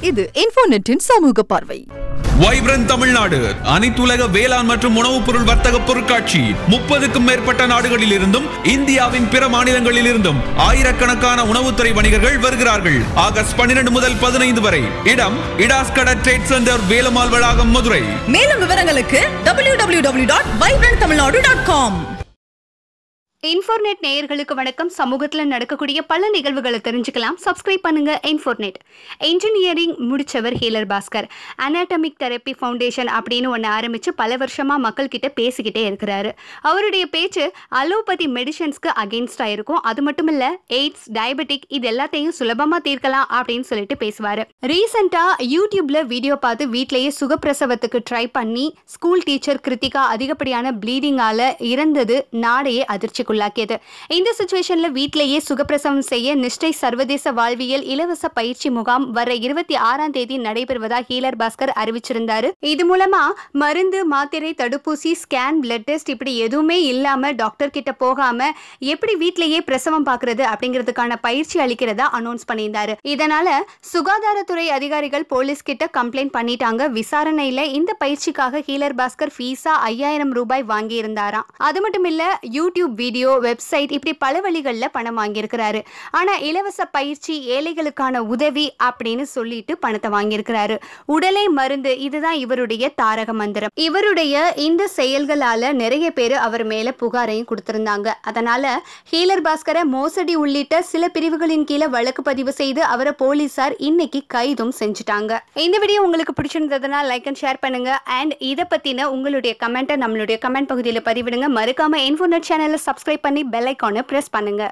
இது இன்ஃபோநெட்டின் சமூக பார்வை. வைப்ரன் தமிழ்நாடு அனைத்துலக வேளாண் மற்றும் உணவுப் பொருள் வர்த்தக பொருட்காட்சி முப்பதுக்கும் மேற்பட்ட நாடுகளில் இருந்தும் இந்தியாவின் பிற மாநிலங்களில் இருந்தும் ஆயிரக்கணக்கான உணவுத்துறை வணிகர்கள் வருகிறார்கள். ஆகஸ்ட் பன்னிரண்டு முதல் பதினைந்து வரை இடம் இடாஸ்கட ட்ரேட் சென்டர் வேலுமால் வளாகம் மதுரை. மேலும் விவரங்களுக்கு www.vibranttamilnadu.com இன்ஃபோர்நெட் நேயர்களுக்கு வணக்கம். சமூகத்தில் நடக்கக்கூடிய பல நிகழ்வுகளை தெரிஞ்சுக்கலாம். சப்ஸ்கிரைப் பண்ணுங்க இன்ஃபோர்நெட். Engineering முடிச்சவர் healer Bhaskar. Anatomic therapy foundation அப்படின்னு ஒன்று ஆரம்பித்து பல வருஷமாக மக்கள்கிட்ட பேசிக்கிட்டே இருக்கிறாரு. அவருடைய பேச்சு அலோபதி மெடிசன்ஸ்க்கு அகெயின்ஸ்டாக இருக்கும். அது மட்டும் இல்லை எய்ட்ஸ் டயபெட்டிக் இது எல்லாத்தையும் சுலபமாக தீர்க்கலாம் அப்படின்னு சொல்லிட்டு பேசுவார். ரீசெண்டாக யூடியூப்ல வீடியோ பார்த்து வீட்டிலேயே சுகப்பிரசவத்துக்கு ட்ரை பண்ணி ஸ்கூல் டீச்சர் கிருத்திகா அதிகப்படியான ப்ளீடிங்கால இறந்தது நாடையே அதிர்ச்சிக்குள்ளாக்கியது இந்த சுச்சுவேஷன்ல வீட்டிலேயே சுகப்பிரசவம் செய்ய நிஷ்டை சர்வதேச வாழ்வியல் இலவச பயிற்சி முகாம் வர இருபத்தி ஆறாம் தேதி நடைபெறுவதா ஹீலர் பாஸ்கர் அறிவிச்சிருந்தாரு. இது மூலமா மருந்து மாத்திரை தடுப்பூசி ஸ்கேன் பிளட் டெஸ்ட் இப்படி எதுவுமே இல்லாம டாக்டர் கிட்ட போகாம எப்படி வீட்டிலேயே பிரசவம் பாக்குறது அப்படிங்கிறதுக்கான பயிற்சி அளிக்கிறதா அனௌன்ஸ் பண்ணியிருந்தாரு. இதனால சுகாதாரத்துறை அதிகாரிகள் போலீஸ் கிட்ட கம்ப்ளைண்ட் பண்ணிட்டாங்க. விசாரணையில இந்த பயிற்சிக்காக ஹீலர் பாஸ்கர் ஃபீஸா ஐயாயிரம் ரூபாய் வாங்கி இருந்தாராம் அது மட்டும் இல்ல யூடியூப் வீடியோ வெப்சைட் இப்படி பல வழிகளில் பணம் வாங்கியிருக்கிறாரு. ஆனா இலவச பயிற்சி ஏழைகளுக்கான உதவி அப்படின்னு சொல்லிட்டு பணத்தை வாங்கியிருக்கிறாரு. உடலை மருந்து இதுதான் இவருடைய தாரக மந்திரம். இவருடைய இந்த செயல்களால நிறைய பேர் அவர் மேல புகாரையும் கொடுத்திருந்தாங்க. அதனால ஹீலர் பாஸ்கரை மோசடி உள்ளிட்ட சில பிரிவுகளின் கீழே வழக்கு பதிவு செய்து அவரை போலீசார் இன்னைக்கு கைதும் செஞ்சுட்டாங்க. இந்த வீடியோ உங்களுக்கு பிடிச்சிருந்ததுன்னா லைக் அண்ட் ஷேர் பண்ணுங்க. அண்ட் இதை பத்தின உங்களுடைய கமெண்ட்டை நம்மளுடைய கமெண்ட் பகுதியில் பதிவிடுங்க. மறக்காம இன்ஃபோனட் சேனலை சப்ஸ்கிரைப் பண்ணி பெல் ஐக்கானை ப்ரெஸ் பண்ணுங்க.